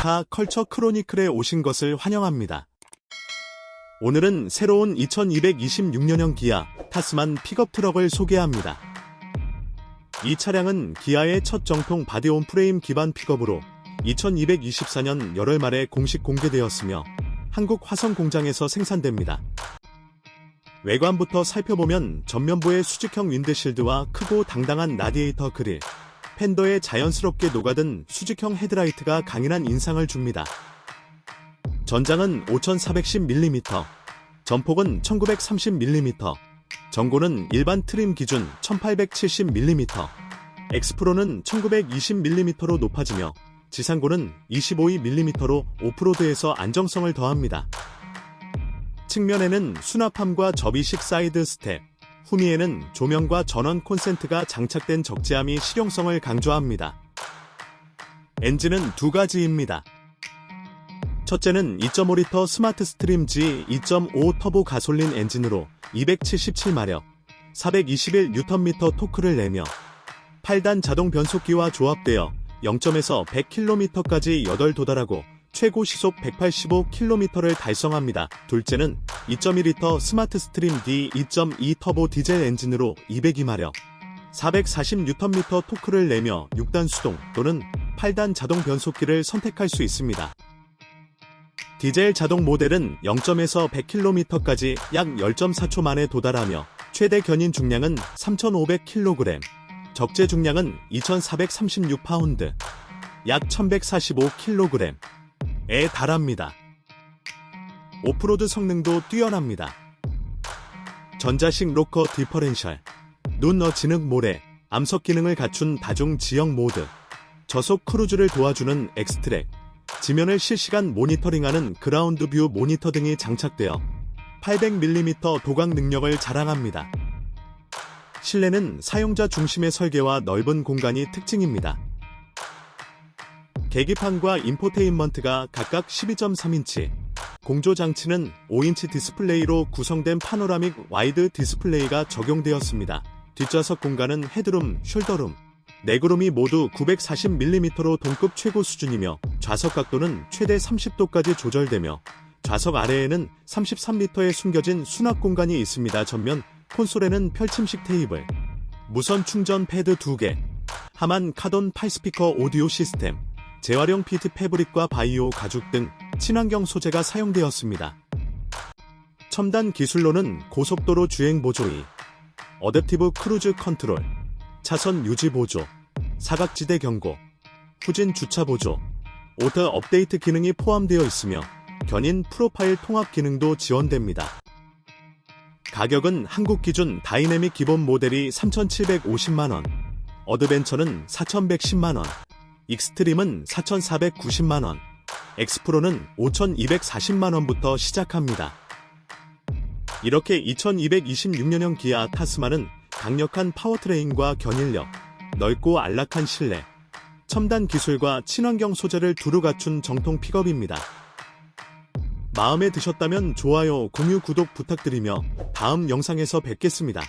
카 컬처 크로니클에 오신 것을 환영합니다. 오늘은 새로운 2226년형 기아 타스만 픽업 트럭을 소개합니다. 이 차량은 기아의 첫 정통 바디온 프레임 기반 픽업으로 2224년 8월 말에 공식 공개되었으며 한국 화성 공장에서 생산됩니다. 외관부터 살펴보면 전면부의 수직형 윈드실드와 크고 당당한 라디에이터 그릴, 팬더에 자연스럽게 녹아든 수직형 헤드라이트가 강인한 인상을 줍니다. 전장은 5410mm, 전폭은 1930mm, 전고는 일반 트림 기준 1870mm, 엑스프로는 1920mm로 높아지며 지상고는 25mm로 오프로드에서 안정성을 더합니다. 측면에는 수납함과 접이식 사이드 스텝, 후미에는 조명과 전원 콘센트가 장착된 적재함이 실용성을 강조합니다. 엔진은 두 가지입니다. 첫째는 2.5리터 스마트 스트림 G 2.5 터보 가솔린 엔진으로 277마력, 421Nm 토크를 내며 8단 자동 변속기와 조합되어 0점에서 100km까지 8 도달하고 최고 시속 185km를 달성합니다. 둘째는 2.1리터 스마트 스트림 D 2.2 터보 디젤 엔진으로 202마력, 440Nm 토크를 내며 6단 수동 또는 8단 자동 변속기를 선택할 수 있습니다. 디젤 자동 모델은 0점에서 100km까지 약 10.4초 만에 도달하며 최대 견인 중량은 3,500kg, 적재 중량은 2,436파운드, 약 1,145kg, 에 달합니다. 오프로드 성능도 뛰어납니다. 전자식 로커 디퍼렌셜, 눈너 진흙 모래, 암석 기능을 갖춘 다중 지형 모드, 저속 크루즈를 도와주는 엑스트랙, 지면을 실시간 모니터링하는 그라운드 뷰 모니터 등이 장착되어 800mm 도각 능력을 자랑합니다. 실내는 사용자 중심의 설계와 넓은 공간이 특징입니다. 계기판과 인포테인먼트가 각각 12.3인치, 공조 장치는 5인치 디스플레이로 구성된 파노라믹 와이드 디스플레이가 적용되었습니다. 뒷좌석 공간은 헤드룸, 숄더룸, 내구름이 모두 940mm로 동급 최고 수준이며 좌석 각도는 최대 30도까지 조절되며 좌석 아래에는 33리터의 숨겨진 수납 공간이 있습니다. 전면 콘솔에는 펼침식 테이블, 무선 충전 패드 2개, 하만 카돈 8스피커 오디오 시스템, 재활용 피트 패브릭과 바이오 가죽 등 친환경 소재가 사용되었습니다. 첨단 기술로는 고속도로 주행 보조이, 어댑티브 크루즈 컨트롤, 차선 유지 보조, 사각지대 경고, 후진 주차 보조, 오터 업데이트 기능이 포함되어 있으며 견인 프로파일 통합 기능도 지원됩니다. 가격은 한국 기준 다이내믹 기본 모델이 3,750만원, 어드벤처는 4,110만원, 익스트림은 4,490만원, 엑스프로는 5,240만원부터 시작합니다. 이렇게 2226년형 기아 타스마는 강력한 파워트레인과 견인력, 넓고 안락한 실내, 첨단 기술과 친환경 소재를 두루 갖춘 정통 픽업입니다. 마음에 드셨다면 좋아요, 공유, 구독 부탁드리며 다음 영상에서 뵙겠습니다.